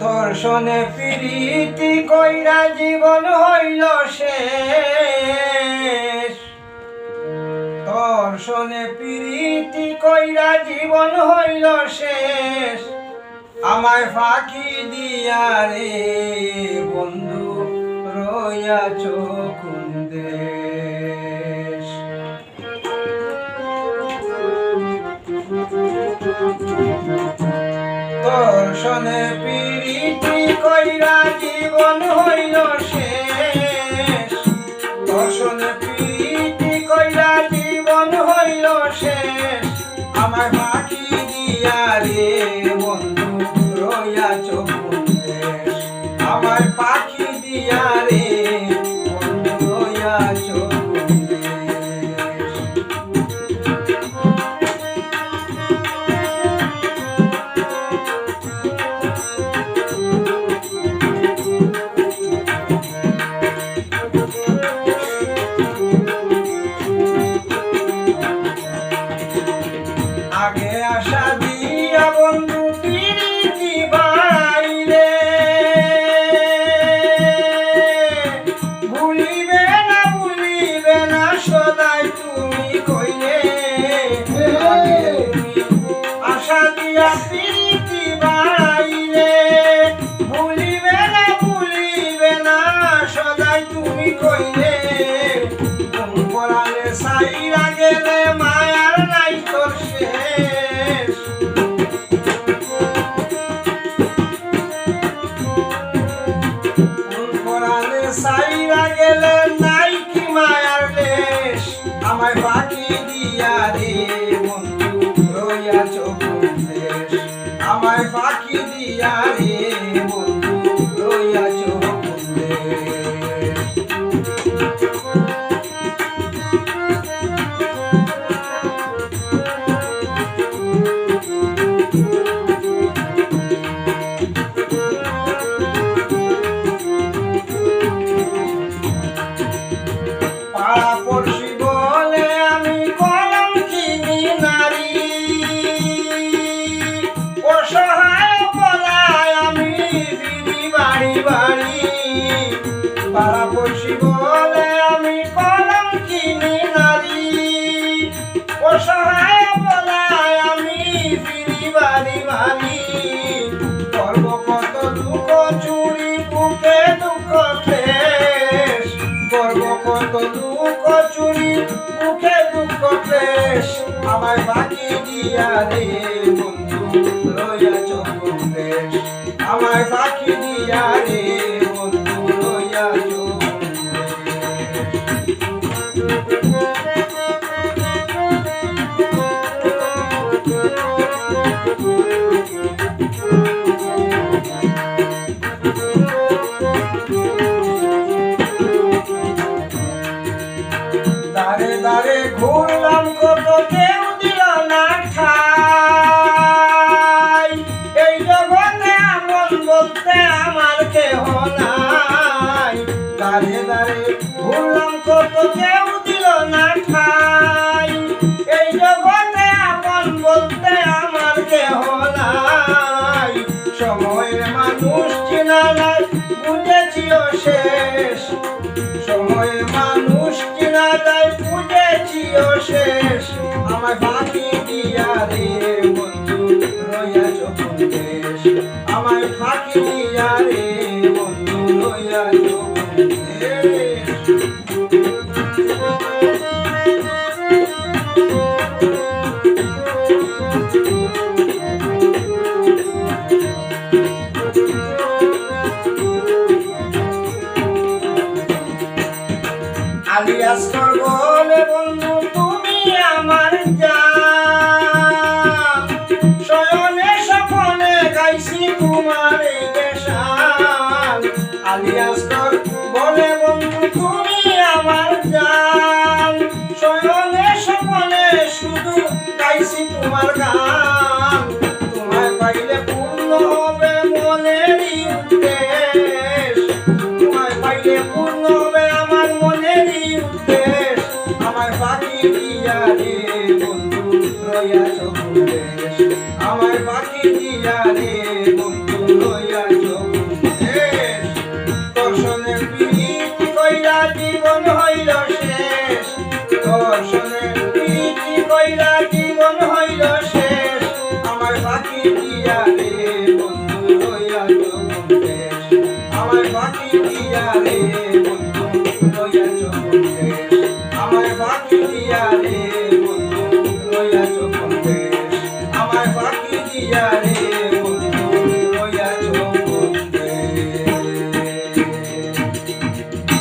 দর্শনে প্রীতি কইরা জীবন হইল শেষ। দর্শনে প্রীতি কইরা জীবন হইল শেষ। আমায় ফাঁকি দিয়া রে বন্ধু রইয়াছ কুন্দেশ দর্শনে পিড়িটি কইরা জীবন হইল শেষ। দর্শনে শেষ। বাকি দিয়া রে বন্ধু রইয়াছ দেশ আমায় বাকি দিয়া জগতে আপন বলতে আমার কেহ নাই। সময়ের মানুষ চিনা নাই শেষ। সময়ের মানুষ কিনা যায় বুঝেছিও শেষ। আমার বাকি দিয়া রে বন্ধু রইয়াছ দেশ। আমার ফাঁকি দিয়া রে বন্ধু রইয়াছ দেশ বলে বন্ধু তুমি আমার জান শয়নে স্বপনে গাইছি তোমার এই বলে দিয়া রে বন্ধু রয়া চকুরেশ আমার পাখি দিয়া রে বন্ধু রয়া চকুরেশ দর্শনের পিড়ি